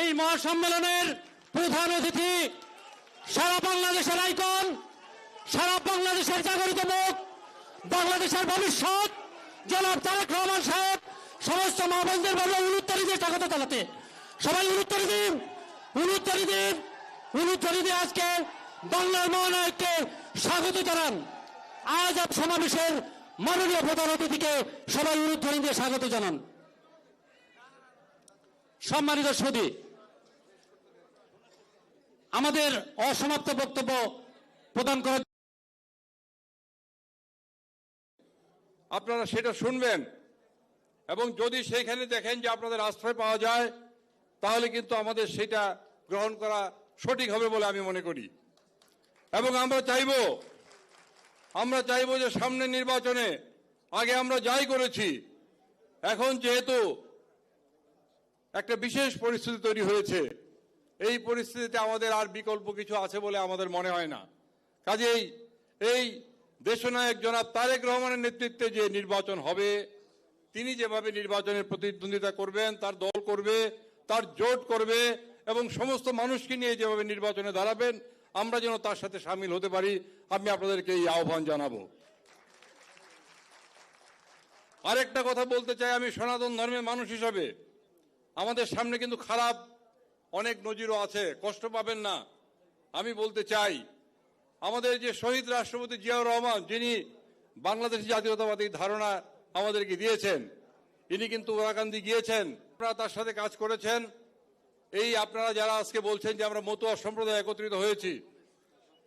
এই মহাসম্মেলনের প্রধান অতিথি সারা বাংলাদেশের আইকন, সারা বাংলাদেশের জাগরিত মুখ, বাংলাদেশের ভবিষ্যৎ। জনাব তারেক রহমান সাহেব, সমস্ত মা বোনদের বলব উলুত্তরি দিয়ে স্বাগত জানাতে। সবাই উলুত্তরি দিন উলুত্তরি দিন উলুত্তরি দিয়ে আজকে বাংলার মহানায়ককে স্বাগত জানান। আজ সমাবেশের মাননীয় প্রধান অতিথিকে সবাই উলুধ্বনি দিয়ে স্বাগত জানান। সম্মানিত সুদী, আমাদের অসমাপ্ত বক্তব্য প্রদান করার আপনারা সেটা শুনবেন। এবং যদি সেইখানে দেখেন যে আপনাদের আশ্রয় পাওয়া যায়, তাহলে কিন্তু আমাদের সেটা গ্রহণ করা সঠিক হবে বলে আমি মনে করি। এবং আমরা চাইব আমরা চাইব যে সামনে নির্বাচনে আগে আমরা যাই করেছি। এখন যেহেতু একটা বিশেষ পরিস্থিতি তৈরি হয়েছে। এই পরিস্থিতিতে আমাদের আর বিকল্প কিছু আছে বলে আমাদের মনে হয় না। কাজেই এই দেশনায়ক জনাব তারেক রহমানের নেতৃত্বে যে নির্বাচন হবে, তিনি যেভাবে নির্বাচনের প্রতিদ্বন্দ্বিতা করবেন, তার দল করবে, তার জোট করবে এবং সমস্ত মানুষকে নিয়ে যেভাবে নির্বাচনে দাঁড়াবেন, আমরা যেন তার সাথে সামিল হতে পারি, আমি আপনাদেরকে এই আহ্বান জানাব। আরেকটা কথা বলতে চাই আমি সনাতন ধর্মের মানুষ হিসাবে। আমাদের সামনে কিন্তু খারাপ অনেক নজিরও আছে, কষ্ট পাবেন না। আমি বলতে চাই, আমাদের যে শহীদ রাষ্ট্রপতি জিয়াউর রহমান, যিনি বাংলাদেশি জাতীয়তাবাদী ধারণা আমাদেরকে দিয়েছেন, ইনি কিন্তু ওরাকান্দি গিয়েছেন, আপনারা তার সাথে কাজ করেছেন। এই আপনারা যারা আজকে বলছেন যে আমরা মতুয়া সম্প্রদায় একত্রিত হয়েছি,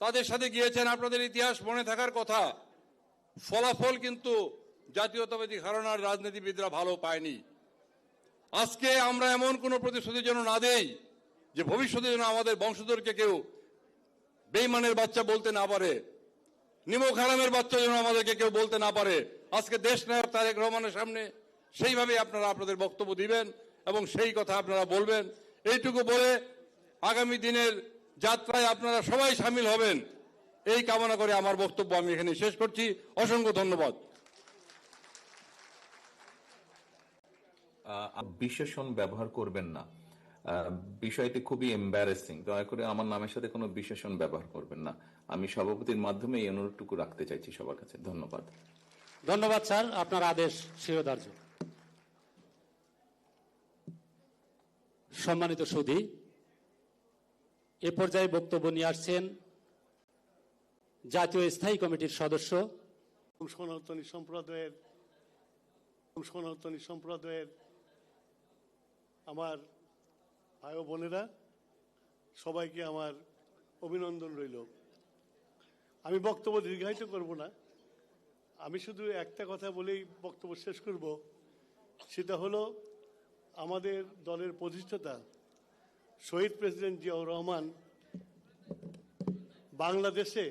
তাদের সাথে গিয়েছেন, আপনাদের ইতিহাস মনে থাকার কথা। ফলাফল কিন্তু জাতীয়তাবাদী ধারণার রাজনীতিবিদরা ভালো পায়নি। আজকে আমরা এমন কোনো প্রতিশ্রুতি যেন না দেই যে ভবিষ্যতে যেন আমাদের বংশধরকে কেউ বেইমানের বাচ্চা বলতে না পারে, নিমক হারামের বাচ্চা যেন আমাদেরকে কেউ বলতে না পারে। আজকে দেশ নায়ক তারেক রহমানের সামনে সেইভাবে আপনারা আপনাদের বক্তব্য দিবেন এবং সেই কথা আপনারা বলবেন। এইটুকু বলে আগামী দিনের যাত্রায় আপনারা সবাই সামিল হবেন। এই কামনা করে আমার বক্তব্য আমি এখানে শেষ করছি। অসংখ্য ধন্যবাদ। বিশেষণ ব্যবহার করবেন না। বিষয়টি খুবই এম্বারেসিং দয়া করে আমার নামের সাথে কোনো বিশেষণ ব্যবহার করবেন না। আমি সভাপতির মাধ্যমে এই অনুরোধটুকু রাখতে চাইছি সবার কাছে। ধন্যবাদ। ধন্যবাদ স্যার। আপনার আদেশ শিরোধার্য। সম্মানিত সুধী এ পর্যায়ে বক্তব্য নিয়ে আসছেন জাতীয় স্থায়ী কমিটির সদস্য। সনাতনী সম্প্রদায়ের সনাতনী সম্প্রদায়ের আমার ভাই বোনেরা, সবাইকে আমার অভিনন্দন রইল। আমি বক্তব্য দীর্ঘায়িত করব না। আমি শুধু একটা কথা বলেই বক্তব্য শেষ করব। সেটা হলো, আমাদের দলের প্রতিষ্ঠাতা শহীদ প্রেসিডেন্ট জিয়াউর রহমান বাংলাদেশে